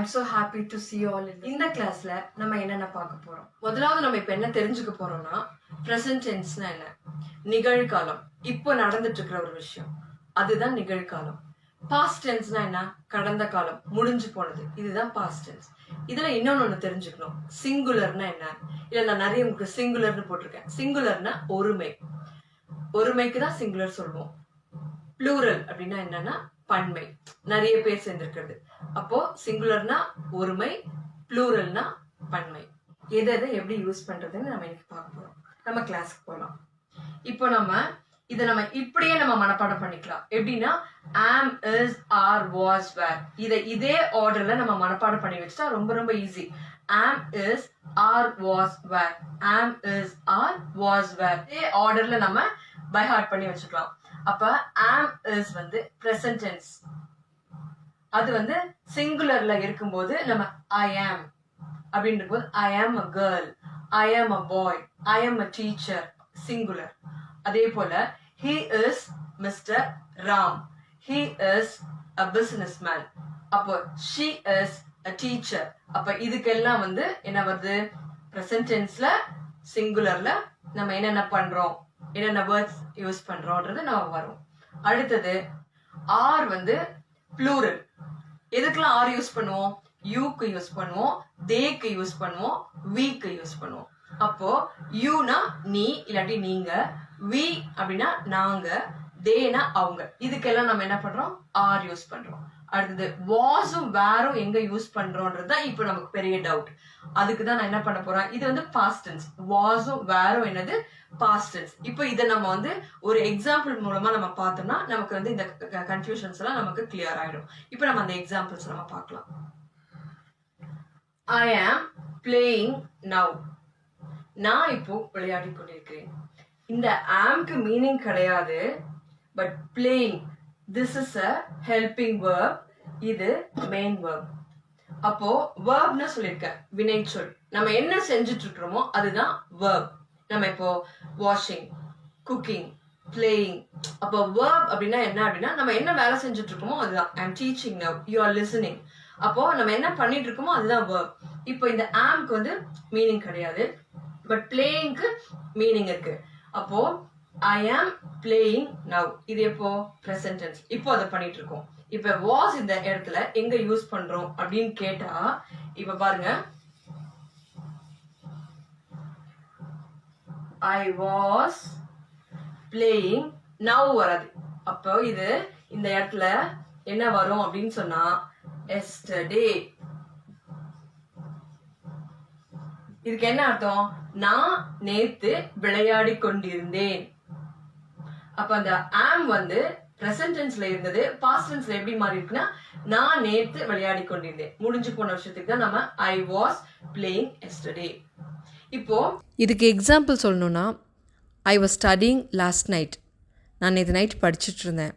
I'm to see you all in இந்த கிளாஸ்ல நம்ம என்னென்ன பார்க்க போறோம்? முதலாவது நம்ம இப்ப என்ன தெரிஞ்சுக்க போறோம்னா ப்ரெசன்ட் டென்ஸ்னா என்ன? நிகழ்காலம். இப்போ நடந்துட்டு இருக்கிற ஒரு விஷயம். அதுதான் நிகழ்காலம். பாஸ்ட் டென்ஸ்னா என்ன? கடந்த காலம். முடிஞ்சு போனது. இதுதான் பாஸ்ட் டென்ஸ் இதுல இன்னொன்னு தெரிஞ்சுக்கணும். சிங்குலர்னா என்ன? இல்ல நான் நிறைய உங்களுக்கு சிங்குலர்னு போட்டிருக்கேன். சிங்குலர்னா ஒருமை. ஒருமைக்கு தான் சிங்குலர் சொல்லுவோம். ப்ளூரல் அப்படின்னா என்னன்னா பன்மை. நிறைய பேர் சேர்ந்திருக்கிறது. அப்போ சிங்குலர்னா ஒருமை ப்ளூரல்னா பன்மை. எதை எதை எப்படி யூஸ் பண்றதுன்னு நம்ம இன்னைக்கு பார்க்க போறோம். நம்ம கிளாஸ்க்கு போகலாம் இப்போ நம்ம இதை நம்ம இப்படியே நம்ம மனப்பாடம் பண்ணிக்கலாம். எப்படின்னா ஆம் இஸ் ஆர் வாஸ் வேர் இதை இதே ஆர்டர்ல நம்ம மனப்பாடம் பண்ணி வச்சுட்டா ரொம்ப ரொம்ப easy am is R was where am is R was வேர் இதே ஆர்டர்ல நம்ம பை ஹார்ட் பண்ணி வச்சுக்கலாம். அப்ப ஆம் இஸ் வந்து பிரசன்டென்ஸ் அது வந்து சிங்குலர்ல இருக்கும்போது நம்ம ஐ ஆம் அப்படின்ற போது ஐ ஆம் அ கேர்ள் ஐ ஆம் அ பாய் ஐ ஆம் அ டீச்சர் சிங்குலர் அதே போல he is mister Ram he is a business man அப்போ ஷி இஸ் அ டீச்சர் அப்ப இதுக்கெல்லாம் வந்து என்ன வருது? பிரசன்டென்ஸ்ல சிங்குலர்ல நம்ம என்னென்ன பண்றோம்? என்னென்ன வேர்ட்ஸ் யூஸ் பண்றோம்ன்றது நம்ம வரும். அடுத்தது ஆர் வந்து ப்ளூரல் எதுக்கெல்லாம் ஆர் யூஸ் பண்ணுவோம்? யூக்கு யூஸ் பண்ணுவோம். தேக்கு யூஸ் பண்ணுவோம். வீக்கு யூஸ் பண்ணுவோம். அப்போ யூனா நீ இல்லாட்டி நீங்க வி அப்படின்னா நாங்க தேனா அவங்க. இதுக்கெல்லாம் நம்ம என்ன பண்றோம்? ஆர் யூஸ் பண்றோம். அடுத்தது வாஸும் வேரும் எங்க யூஸ் பண்றோன்றது தான் இப்போ நமக்கு பெரிய டவுட் அதுக்கு தான் நான் என்ன பண்ண போறேன்? இது வந்து பாஸ்டன்ஸ் வாஸும் வேரும் என்னது? பாஸ்டன்ஸ் இப்போ இதை நம்ம வந்து ஒரு எக்ஸாம்பிள் மூலமா நம்ம பார்த்தோம்னா நமக்கு வந்து இந்த கன்ஃபியூஷன்ஸ் எல்லாம் நமக்கு கிளியர் ஆயிடும். இப்போ நம்ம அந்த எக்ஸாம்பிள்ஸ் நம்ம பார்க்கலாம். ஐ ஆம் பிளேயிங் நவ் நான் இப்போ விளையாடி கொண்டிருக்கிறேன். இந்த ஆம்க்கு மீனிங் கிடையாது but playing this is a helping verb இது மெயின் வேர்ப் அப்போ வேர்ப்னு சொல்லியிருக்கேன். வினைச்சொல் நம்ம என்ன செஞ்சுட்டு இருக்கிறோமோ அதுதான் வேர்ப் நம்ம இப்போ வாஷிங் குக்கிங் பிளேயிங் அப்போ வேர்ப் அப்படின்னா என்ன அப்படின்னா நம்ம என்ன வேலை செஞ்சுட்டு இருக்கோமோ அதுதான். I'm teaching now you are listening அப்போ நம்ம என்ன பண்ணிட்டு இருக்கோமோ அதுதான் வேர்ப் இப்போ இந்த ஆம்க்கு வந்து மீனிங் கிடையாது. பட் பிளேயிங்க்கு மீனிங் இருக்கு. அப்போ ஐ ஆம் பிளேயிங் நவ் இது எப்போ? பிரசன்ட் டென்ஸ் இப்போ அதை பண்ணிட்டு இருக்கோம் இப்ப வாஸ் இந்த இடத்துல எங்க யூஸ் பண்றோம் அப்படின்னு கேட்டா இப்ப பாருங்க. ஐ வாஸ் பிளேயிங் நவ் வராது. அப்போ இது இந்த இடத்துல என்ன வரும் அப்படின்னு சொன்னா எஸ்டர்டே இதுக்கு என்ன அர்த்தம்? நான் நேத்து விளையாடி கொண்டிருந்தேன் அப்ப அந்த ஆம் வந்து பிரசன்ட் டென்ஸ்ல இருந்தது பாஸ்ட் டென்ஸ்ல எப்படி மாறி இருக்குன்னா நான் நேத்து விளையாடி கொண்டிருந்தேன். முடிஞ்சு போன வருஷத்துக்கு தான் நம்ம ஐ வாஸ் பிளேயிங் எஸ்டர்டே இப்போ இதுக்கு எக்ஸாம்பிள் சொல்லணும்னா I was studying last night நான் நேற்று நைட் படிச்சுட்டு இருந்தேன்.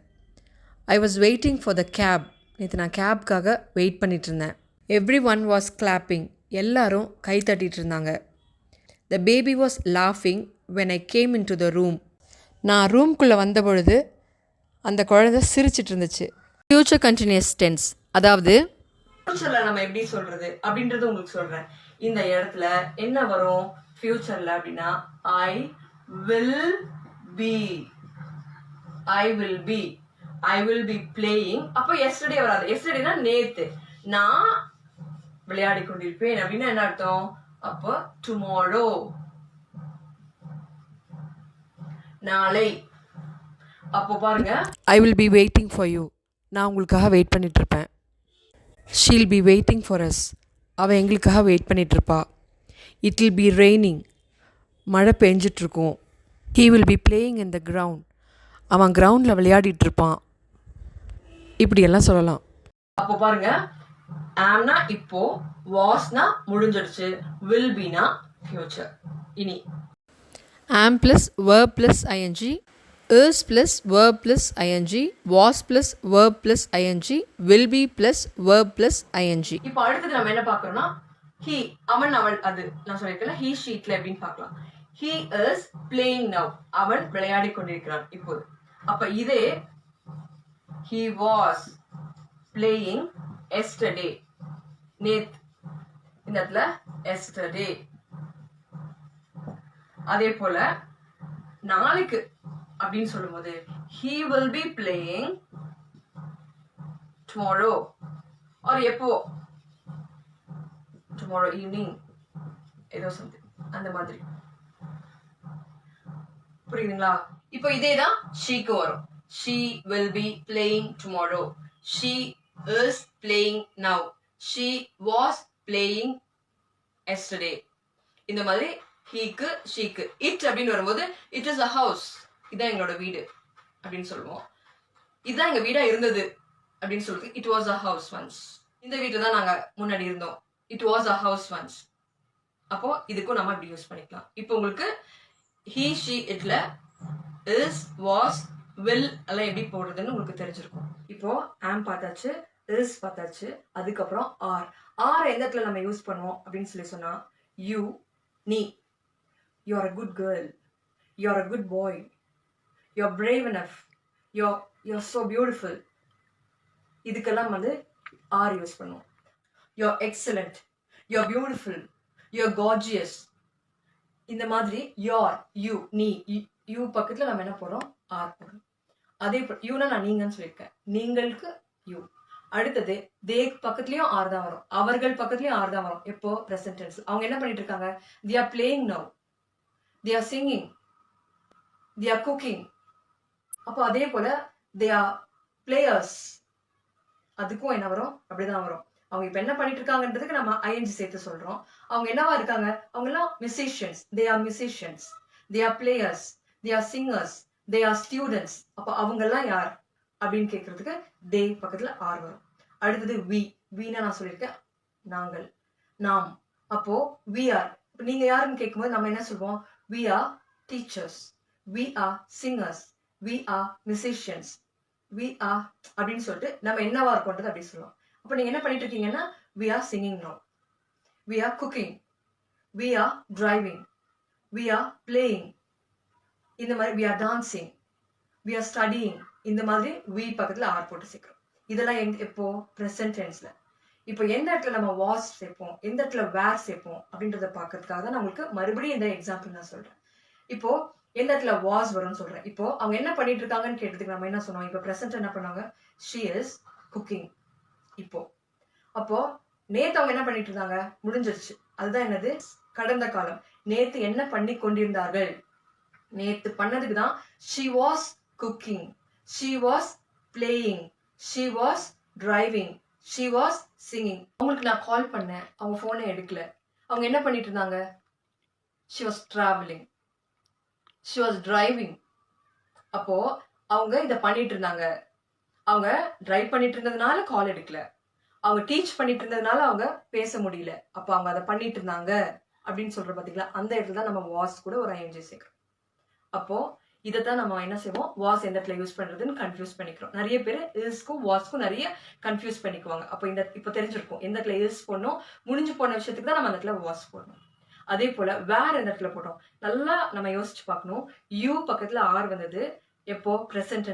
I was waiting for the cab நேற்று நான் கேப்காக வெயிட் பண்ணிட்டு இருந்தேன். எவ்ரி ஒன் வாஸ் கிளாப்பிங் எல்லாரும் கை தட்டிட்டு இருந்தாங்க. The baby was லாஃபிங் when I came in to the room நான் ரூம்குள்ளே வந்த பொழுது அந்த குழந்தை சிரிச்சிட்டு இருந்துச்சு ஃப்யூச்சர் கண்டினியூஸ் டென்ஸ் அதாவது ஃபியூச்சர்ல நம்ம எப்படி சொல்றது? அப்படின்றது உங்களுக்கு சொல்றேன். இந்த இடத்துல என்ன வரும்? ஃபியூச்சர்ல அப்படின்னா I will be I will be I will be playing அப்போ எஸ்டர்டே வராது. எஸ்டர்டேனா நேத்து. நான் விளையாடி கொண்டிருப்பேன். அப்படின்னா என்ன அர்த்தம்? அப்போ டுமாரோ நாளை. அப்போ பாருங்க. I will be waiting for you நான் உங்களுக்காக wait பண்ணிகிட்ருப்பேன் she'll be waiting for us அவள் எங்களுக்காக வெயிட் பண்ணிகிட்ருப்பா இட் வில் பி ரெய்னிங் மழை பெஞ்சிட்ருக்கும் he will be playing in the ground அவன் கிரவுண்டில் விளையாடிட்டு இருப்பான் இப்படியெல்லாம் சொல்லலாம். அப்போ பாருங்க. ஆம்னா இப்போ வாஸ்னா முடிஞ்சிடுச்சு. வில் பினா ஃபியூச்சர் இனி. Am plus verb plus I N G is plus verb plus I N G was plus verb plus I N G will be plus verb plus I N G இப்போ அடுத்தது நம்ம என்ன பார்க்குறோம்னா he அவன் அவள் அது. நான் சொல்லியிருக்கேன் ஹி ஷீட்ல எப்படின்னு பார்க்கலாம். ஹி இஸ் பிளேயிங் நவ் அவன் விளையாடி கொண்டிருக்கிறான் இப்போது. அப்ப இதே ஹி வாஸ் பிளேயிங் எஸ்டர்டே நேத் இந்த இடத்துல எஸ்டர்டே அதே போல நாளைக்கு அப்படின்னு சொல்லும்போது he will be playing tomorrow or எப்போ? டுமாரோ ஈவினிங் ஏதோ சம்திங் அந்த மாதிரி. புரியுதுங்களா? இப்போ இதே தான் ஷீக்கு வரும். She will be playing tomorrow she is playing now she was playing yesterday இந்த மாதிரி ஹீக்கு ஷீக்கு இட் அப்படின்னு வரும்போது இட் இஸ் அ ஹவுஸ் இதான் எங்களோட வீடு அப்படின்னு சொல்லுவோம். இதுதான் எங்க வீடா இருந்தது அப்படின்னு சொல்றது it was a house once இந்த வீட்டில் தான் நாங்கள் முன்னாடி இருந்தோம். It was a house once அப்போ இதுக்கும் நம்ம இப்படி யூஸ் பண்ணிக்கலாம். இப்போ உங்களுக்கு ஹீ ஷீ இட்ல இஸ் வாஸ் வில் எல்லாம் எப்படி போடுறதுன்னு உங்களுக்கு தெரிஞ்சிருக்கும். இப்போ ஆம் பார்த்தாச்சு இஸ் பார்த்தாச்சு அதுக்கப்புறம் ஆர் ஆர் எந்த இடத்துல நம்ம யூஸ் பண்ணுவோம் அப்படின்னு சொல்லி சொன்னா யூ நீ you a a good girl you are a good boy you are brave enough you you are so beautiful இதுக்கெல்லாம் வந்து ஆர் யூஸ் பண்ணுவோம். You are excellent you are beautiful you are gorgeous இந்த மாதிரி your you நீ you பக்கத்தில் நம்ம என்ன போடுறோம்? ஆர் போடுறோம். அதே யூனா நான் நீங்கன்னு சொல்லியிருக்கேன். நீங்களுக்கு யூ அடுத்தது தே பக்கத்துலயும் ஆர் தான் வரும். அவர்கள் பக்கத்துலயும் ஆர் தான் வரும். எப்போ? பிரசன்ட் அவங்க என்ன பண்ணிட்டு இருக்காங்க? They are playing now they are singing they are cooking அப்போ அதே போல தே ஆர் பிளேயர்ஸ் அதுக்கும் என்ன வரும்? அப்படிதான் வரும். அவங்க இப்ப என்ன பண்ணிட்டு இருக்காங்கன்றதுக்கு நம்ம ஐஎன்ஜி சேர்த்து சொல்றோம். அவங்க என்னவா இருக்காங்க? அவங்க எல்லாம் musicians they are musicians they are players they are singers they are students அப்போ அவங்க எல்லாம் யார்? அப்படின்னு கேட்கறதுக்கு தே பக்கத்துல ஆர் வரும். அடுத்தது வி வீனா நான் சொல்லியிருக்கேன். நாங்கள். நாம். அப்போ வி ஆர் இப்போ நீங்க யாருன்னு கேட்கும்போது நம்ம என்ன சொல்லுவோம் we are teachers we are singers we are musicians we are அப்படின்னு சொல்லிட்டு நம்ம என்னவா இருக்கோன்றது அப்படி சொல்லுவோம். அப்போ நீங்கள் என்ன பண்ணிட்டு இருக்கீங்கன்னா we are singing no we are cooking we are driving we are playing இந்த மாதிரி we are dancing we are studying இந்த மாதிரி வி பக்கத்தில் ஆர் போட்டு சேர்க்கிறோம். இதெல்லாம் எங் எப்போ ப்ரெசன்ட் டென்ஸில் இப்போ எந்த இடத்துல நம்ம வாஸ் சேர்ப்போம்? எந்த இடத்துல வேர் சேர்ப்போம்? அப்படின்றத பார்க்கறதுக்காக தான் நான் உங்களுக்கு மறுபடியும் இந்த எக்ஸாம்பிள் நான் சொல்றேன். இப்போ எந்த இடத்துல வாஸ் வரும்னு சொல்றேன். இப்போ அவங்க என்ன பண்ணிட்டு இருக்காங்கன்னு கேட்டதுக்கு நம்ம என்ன சொன்னோம்? இப்போ ப்ரெசென்ட் என்ன பண்ணாங்க? ஷீ இஸ் குக்கிங் இப்போ அப்போ நேத்து அவங்க என்ன பண்ணிட்டு இருந்தாங்க? முடிஞ்சிருச்சு. அதுதான் என்னது? கடந்த காலம். நேத்து என்ன பண்ணி கொண்டிருந்தார்கள்? நேத்து பண்ணதுக்கு தான் she was cooking she was playing she was driving she was singing அவங்களுக்கு நான் கால் பண்ணேன். அவங்க ஃபோனை எடுக்கல. அவங்க என்ன பண்ணிட்டு இருந்தாங்க? She was travelling she was driving அப்போது அவங்க இதை பண்ணிட்டு இருந்தாங்க. அவங்க டிரைவ் பண்ணிட்டு இருந்ததுனால கால் எடுக்கல. அவங்க டீச் பண்ணிட்டு இருந்ததுனால அவங்க பேச முடியல. அப்போ அவங்க அதை பண்ணிட்டு இருந்தாங்க. அப்படின்னு சொல்கிற பார்த்தீங்களா அந்த இடத்துல தான் நம்ம வாஸ் கூட ஒரு ஐஎன்ஜி சேர்க்குறோம் அப்போது இதை தான் நம்ம என்ன செய்வோம்? வாஸ் எந்த இடத்துல யூஸ் பண்றதுன்னு கன்ஃபியூஸ் பண்ணிக்கிறோம். நிறைய பேர் இஸ்க்கும் வாஸ்க்கும் நிறைய கன்ஃபியூஸ் பண்ணிக்குவாங்க. அப்போ இந்த இப்போ தெரிஞ்சிருக்கும். எந்த இடத்துல இஸ் போடணும் முடிஞ்சு போன விஷயத்துக்கு தான் நம்ம அந்த இடத்துல வாஸ் போடணும். அதே போல வேற எந்த இடத்துல போட்டோம்? நல்லா நம்ம யோசிச்சு பார்க்கணும். யூ பக்கத்துல ஆர் வந்தது எப்போ? பிரசன்ட்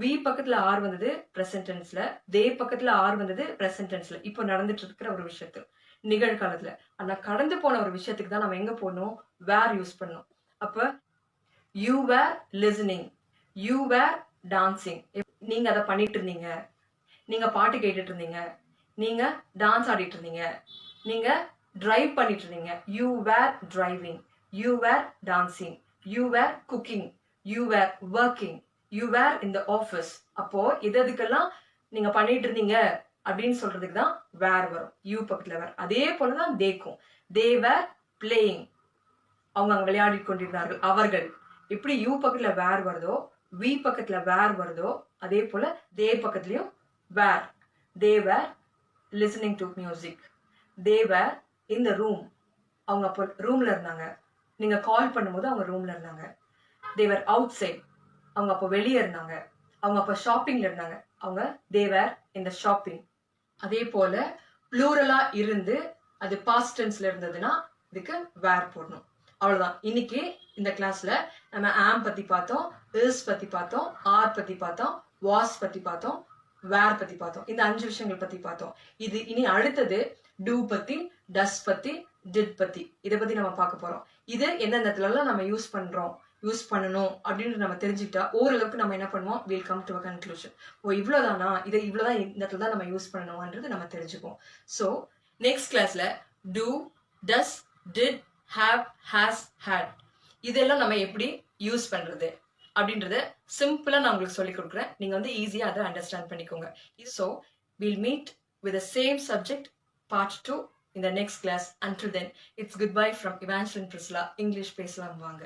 வி பக்கத்துல ஆர் வந்தது பிரசன்டென்ஸ்ல தே பக்கத்துல ஆர் வந்தது பிரசன்டென்ஸ்ல இப்போ நடந்துட்டு இருக்கிற ஒரு விஷயத்து நிகழ்காலத்துல. ஆனா கடந்து போன ஒரு விஷயத்துக்கு தான் நம்ம எங்க போடணும்? வேர் யூஸ் பண்ணணும். அப்ப you were listening you were dancing நீங்க அதை பண்ணிட்டு இருந்தீங்க நீங்க பாட்டு கேட்டுட்டு இருந்தீங்க நீங்க டான்ஸ் ஆடிட்டு இருந்தீங்க நீங்க டிரைவ் பண்ணிட்டு இருந்தீங்க you were driving you were dancing you were cooking you were working you were இந்த ஆஃபீஸ் அப்போ இது எதுக்கெல்லாம் நீங்க பண்ணிட்டு இருந்தீங்க அப்படின்னு சொல்றதுக்கு தான் வேர் வரும். யூ பக்கத்தில் வேர் அதே போலதான் தேக்கும் தே வேர் பிளேயிங் அவங்க அங்கே விளையாடி கொண்டிருந்தார்கள் அவர்கள். எப்படி யூ பக்கத்தில் வேர் வருதோ வி பக்கத்தில் வேர் வருதோ அதே போல் தே பக்கத்துலேயும் were they were listening to music they were இந்த ரூம் அவங்க அப்போ ரூமில் இருந்தாங்க. நீங்கள் கால் பண்ணும்போது அவங்க ரூமில் இருந்தாங்க. தேவர் அவுட் சைட் அவங்க அப்போ வெளியே இருந்தாங்க. அவங்க அப்போ ஷாப்பிங்கில் இருந்தாங்க. அவங்க தேவர் இந்த ஷாப்பிங் அதே போல் ப்ளூரலாக இருந்து அது பாஸ்டன்ஸில் இருந்ததுன்னா இதுக்கு வேர் போடணும். அவ்வளோதான் இன்னைக்கு இந்த கிளாஸ்ல நம்ம ஆம் பத்தி பார்த்தோம் இஸ் பத்தி பார்த்தோம் ஆர் பத்தி பார்த்தோம் வாஸ் பத்தி பார்த்தோம் வேர் பத்தி பார்த்தோம். இந்த அஞ்சு விஷயங்கள் பத்தி பார்த்தோம். இது இனி அடுத்தது டூ பத்தி டஸ் பத்தி டிட் பத்தி. இதை பத்தி நம்ம பார்க்க போறோம். இது எந்தெந்த இடத்துலலாம் நம்ம யூஸ் பண்றோம் யூஸ் பண்ணணும் அப்படின்னு நம்ம தெரிஞ்சுக்கிட்டா ஓரளவுக்கு நம்ம என்ன பண்ணுவோம்? Will come to a conclusion ஓ இவ்வளோதானா இதை இவ்வளோதான் இந்த இடத்துல தான் நம்ம யூஸ் பண்ணணும்ன்றது நம்ம தெரிஞ்சுப்போம் ஸோ நெக்ஸ்ட் கிளாஸ்ல do does did have has had இதெல்லாம் நம்ம எப்படி யூஸ் பண்ணுறது அப்படின்றத சிம்பிளாக நான் உங்களுக்கு சொல்லிக் கொடுக்குறேன். நீங்கள் வந்து ஈஸியாக அதை அண்டர்ஸ்டாண்ட் பண்ணிக்கோங்க. So will meet with same subject part two இந்த next class class. Then it's good bye from Evangeline Priscilla. English பேசலாம் வாங்க.